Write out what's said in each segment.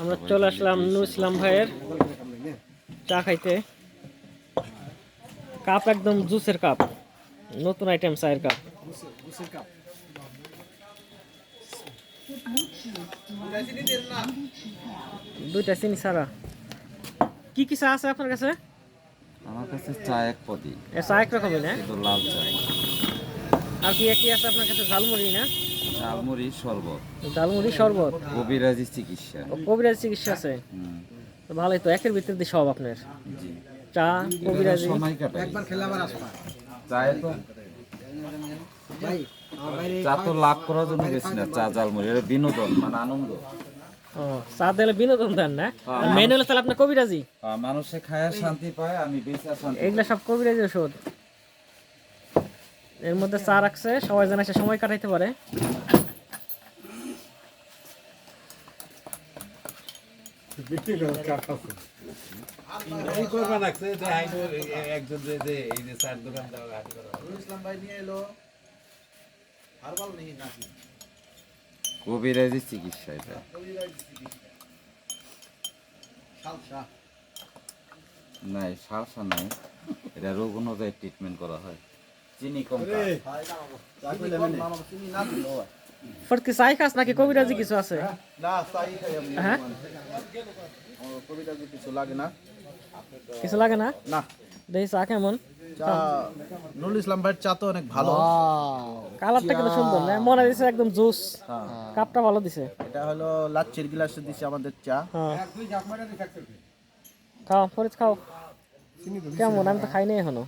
আমরা চলে আসলাম নু ইসলাম ভাইয়ের চা খাইতে। কাপ একদম জুসের কাপ নতুন আইটেম চায়ের কাপ। দুইটা চিনি সারা কি কি চা আছে আপনার কাছে? আমার কাছে চা এক পদি চা এক রকমই না লাল চা। আর কি কি আছে আপনার কাছে? ঝালমুড়ি না? ঝালমুড়ি শরবত। ঝালমুড়ি শরবত? কবিরাজি চিকিৎসা। কবিরাজ চিকিৎসা আছে? তো ভালোই তো একের ভিতর দিয়ে সব আপনার। জি। চা কবিরাজি। সময় একবার খেলে আবার আসবা। চায়ে তো? ভাই চা তো লাভ করার জন্য বেশি না চা ঝালমুড়ি এটা বিনোদন মানে আনন্দ। ও চা দিলে বিনোদন দেন না? মেন হলো তাহলে আপনার কবিরাজি? আহ, মানুষে খায় শান্তি পায় আমি বেঁচে শান্তি এগুলা সব কবিরাজি ওষুধ। এর মধ্যে চা রাখছে সবাই যেন এসে সময় কাটাইতে পারে। চিকিৎসা এটা। নাই এটা রোগ অনুযায়ী ট্রিটমেন্ট করা হয়। চিনি কম ফটকি চাই খাস নাকি কবিরাজি কিছু আছে না তাই খাই আমি হ্যাঁ আমার কিছু লাগে না কিছু লাগে না না দেখি চা কেমন নুরুল ইসলাম ভাইয়ের চা তো অনেক ভালো কালারটা কিন্তু সুন্দর না মনে দিছে একদম জুস কাপটা ভালো দিছে এটা হলো লাচ্ছির গ্লাসে দিছে আমাদের চা হ্যাঁ খাও ফরিদ খাও কেমন আমি তো খাই নাই এখনও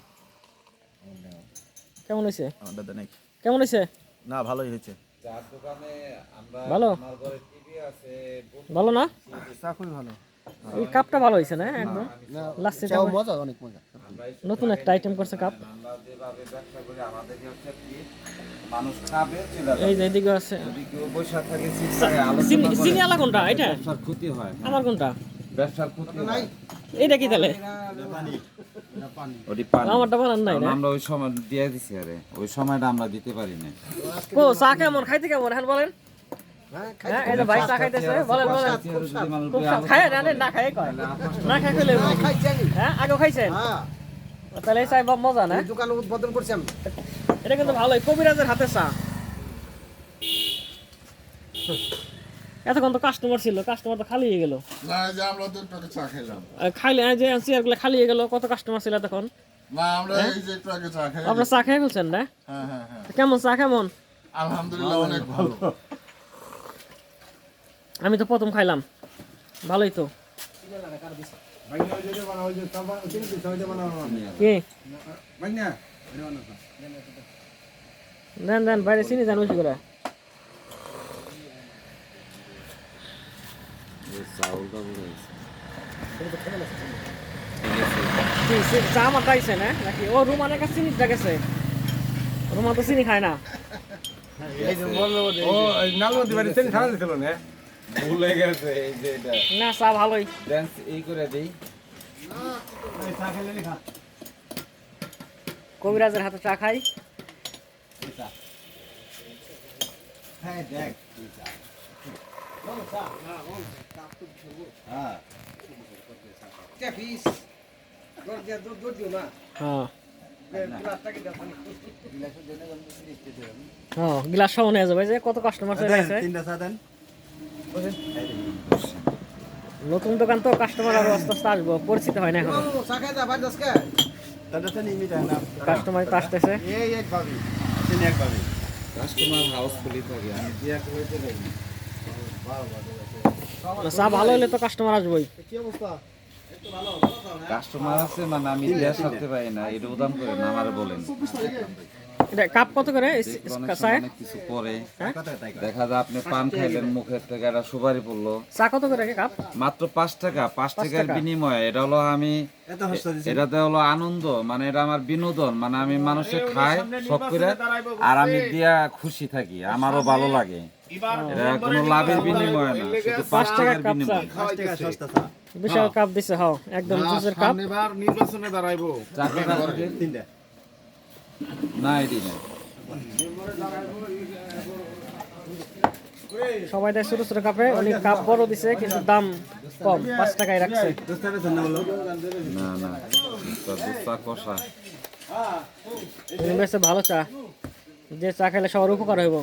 কেমন হয়েছে? আমাদের তো নেই কেমন হয়েছে? না ভালোই হয়েছে। চার দোকানে আমরা ভালো? আমার ঘরে টিভি আছে ভালো না? চা খুবই ভালো। এই কাপটা ভালো হয়েছে না একদম? লাস্টে মজা অনেক মজা। নতুন একটা আইটেম করছে কাপ। আমরা যেভাবে ব্যবসা করি আমাদের হচ্ছে কি মানুষ খাবে চলে এই যে এদিকে আছে। যদি কেউ বসে থাকে চিনি চিনি আলা কোনটা? এটা? ক্ষতি হয় আমার কোনটা? ব্যবসার ক্ষতি হয়। এইটা কি তাহলে? ওটি পানি। আমারটা বানান নাই না? আমরা ওই সময় দিয়ে দিছি আরে। ওই সময়টা আমরা দিতে পারি না ও চা কেমন? খাইতে কেমন? বলেন। হ্যাঁ বলেন বলেন। হ্যাঁ আগেও খাইছেন? তাহলে এই চাই মজা না? দোকান উদ্বোধন করছি আমি এটা কিন্তু ভালোই। কবিরাজের হাতে চা। এতক্ষণ তো কাস্টমার ছিল কাস্টমার তো খালি হয়ে গেল। না যে আমরা তো একটু চা খেলাম। খাইলে এই যে চেয়ারগুলো খালি হয়ে গেল কত কাস্টমার ছিল তখন না আমরা এই যে একটু আগে চা খাই আপনার চা খেয়ে ফেলছেন না? হ্যাঁ হ্যাঁ হ্যাঁ। কেমন চা কেমন? আলহামদুলিল্লাহ অনেক ভালো। আমি তো প্রথম খাইলাম। ভালোই তো। কি? দেন দেন বাইরে চিনি দেন বেশি করে। কি, চা আমার খাইছে না? নাকি? ও রুমানের কাছে চিনিটা গেছে রুমান তো চিনি খায় না? ও বাড়ি তেল ছাড়া দিছিল না? ভুলে গেছে এই যে এটা। না চা ভালোই। ড্যান্স এই করে দেই। কবিরাজের হাতে চা খাই। হ্যাঁ হ্যাঁ গ্লাস সহ নিয়ে যাবে। যে কত কাস্টমার চলে আসে তিনটা চা দেন। নতুন দোকান তো কাস্টমার আরও আস্তে আস্তে আসব। পরিচিত হয় না এখন। চা খাই দা ভাই দশকে দাদা তো নিমি যায় না। কাস্টমার তো আসতেছে। থাকে আমি দিয়া কইতে পারি ভালো হলে তো কাস্টমার আসবোই। কি অবস্থা? কাস্টমার আছে মানে আমি দেওয়া সারতে পারি না এটা উদাম করে না আমার বলেন। এটা কাপ কত করে? কিছু পরে। হ্যাঁ? দেখা যায় আপনি পান খাইলেন মুখের থেকে একটা সুপারি পড়ল। চা কত করে কাপ? মাত্র পাঁচ টাকা পাঁচ টাকার বিনিময়ে। এটা হলো আমি এটাতে হলো আনন্দ মানে এটা আমার বিনোদন মানে আমি মানুষে খাই সব করে আর আমি দিয়া খুশি থাকি আমারও ভালো লাগে। এটা কোনো লাভের বিনিময় না শুধু পাঁচ টাকার বিনিময়। 5 টাকা সস্তা চা। বিশাল কাপ দিছে হাও একদম জুসের কাপ। এবার নির্বাচনে দাঁড়াইবো। তিনটা। না এটি না সবাই দেয় ছোট ছোট কাপে উনি কাপ বড় দিছে কিন্তু দাম কম পাঁচ টাকায় রাখছে। না না কষা। বেশ ভালো চা। যে চা খেলে সবার উপকার হইব।